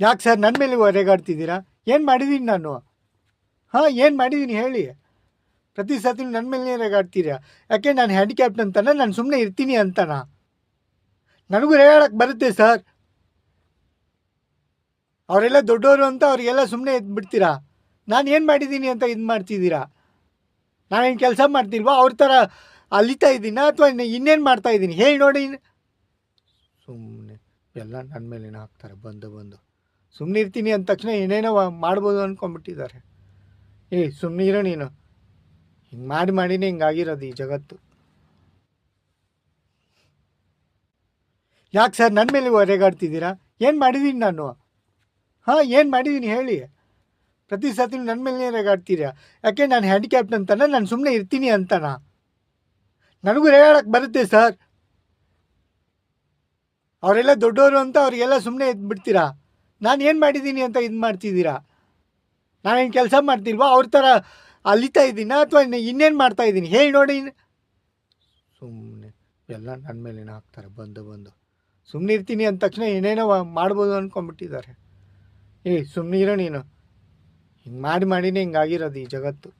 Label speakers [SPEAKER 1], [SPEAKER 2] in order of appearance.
[SPEAKER 1] ಯಾಕೆ ಸರ್ ನನ್ನ ಮೇಲೆ ಹೊರೆಗಾಡ್ತಿದ್ದೀರಾ? ಏನು ಮಾಡಿದ್ದೀನಿ ನಾನು? ಹಾಂ, ಏನು ಮಾಡಿದ್ದೀನಿ ಹೇಳಿ. ಪ್ರತಿ ಸತಿ ನನ್ನ ಮೇಲೆ ರೇಗಾಡ್ತೀರಾ ಯಾಕೆ ನಾನು ಹ್ಯಾಂಡಿಕ್ಯಾಪ್ಟ್ ಅಂತಾನೆ? ನಾನು ಸುಮ್ಮನೆ ಇರ್ತೀನಿ ಅಂತಾನ? ನನಗೂ ರೇಗಾಡಕ್ಕೆ ಬರುತ್ತೆ ಸರ್. ಅವರೆಲ್ಲ ದೊಡ್ಡವರು ಅಂತ ಅವರಿಗೆಲ್ಲ ಸುಮ್ಮನೆ ಎದ್ಬಿಡ್ತೀರಾ ನಾನು ಏನು ಮಾಡಿದ್ದೀನಿ ಅಂತ ಇದು ಮಾಡ್ತಿದ್ದೀರಾ? ನಾನೇನು ಕೆಲಸ ಮಾಡ್ತಿಲ್ವಾ? ಅವ್ರ ಥರ ಅಲಿತಾ ಇದ್ದೀನ? ಅಥವಾ ಇನ್ನೇನು ಮಾಡ್ತಾ ಇದ್ದೀನಿ? ಹೇಳಿ ನೋಡಿ. ಸುಮ್ಮನೆ ಎಲ್ಲ ನನ್ನ ಮೇಲೇನು ಹಾಕ್ತಾರೆ. ಬಂದು ಬಂದು. ಸುಮ್ಮನೆ ಇರ್ತೀನಿ ಅಂದ ತಕ್ಷಣ ಏನೇನೋ ಮಾಡ್ಬೋದು ಅಂದ್ಕೊಂಡ್ಬಿಟ್ಟಿದ್ದಾರೆ ಏಯ್ ಸುಮ್ಮನೆ ಇರೋ ನೀನು. ಹಿಂಗೆ ಮಾಡಿ ಮಾಡಿನೇ ಹಿಂಗಾಗಿರೋದು ಈ ಜಗತ್ತು. ಯಾಕೆ ಸರ್ ನನ್ನ ಮೇಲೆ ಹೊರೆಗಾಡ್ತಿದ್ದೀರಾ? ಏನು ಮಾಡಿದ್ದೀನಿ ನಾನು? ಹಾಂ, ಏನು ಮಾಡಿದ್ದೀನಿ ಹೇಳಿ. ಪ್ರತಿ ಸತಿ ನನ್ನ ಮೇಲೆ ರೇಗಾಡ್ತೀರಾ ಯಾಕೆ ನಾನು ಹ್ಯಾಂಡಿಕ್ಯಾಪ್ಟ್ ಅಂತಾನ? ನಾನು ಸುಮ್ಮನೆ ಇರ್ತೀನಿ ಅಂತಾನ? ನನಗೂ ರೇಗಾಡಕ್ಕೆ ಬರುತ್ತೆ ಸರ್. ಅವರೆಲ್ಲ ದೊಡ್ಡವರು ಅಂತ ಅವರಿಗೆಲ್ಲ ಸುಮ್ಮನೆ ಎದ್ಬಿಡ್ತೀರಾ ನಾನು ಏನು ಮಾಡಿದ್ದೀನಿ ಅಂತ ಇದು ಮಾಡ್ತಿದ್ದೀರಾ? ನಾನೇನು ಕೆಲಸ ಮಾಡ್ತಿಲ್ವಾ? ಅವ್ರ ಥರ ಅಲಿತಾ ಇದ್ದೀನ? ಅಥವಾ ಇನ್ನೇನು ಮಾಡ್ತಾ ಇದ್ದೀನಿ? ಹೇಳಿ ನೋಡಿ. ಸುಮ್ಮನೆ ಎಲ್ಲ ನನ್ನ ಮೇಲೆ ಹಾಕ್ತಾರೆ? ಬಂದು ಬಂದು. ಸುಮ್ಮನೆ ಇರ್ತೀನಿ ಅಂದ ತಕ್ಷಣ ಏನೇನೋ ಮಾಡ್ಬೋದು ಅಂದ್ಕೊಂಡ್ಬಿಟ್ಟಿದ್ದಾರೆ ಏಯ್ ಸುಮ್ಮನೆ ಇರೋ ನೀನು. ಹಿಂಗೆ ಮಾಡಿ, ಮಾಡಿನೇ ಹಿಂಗಾಗಿರೋದು ಈ ಜಗತ್ತು.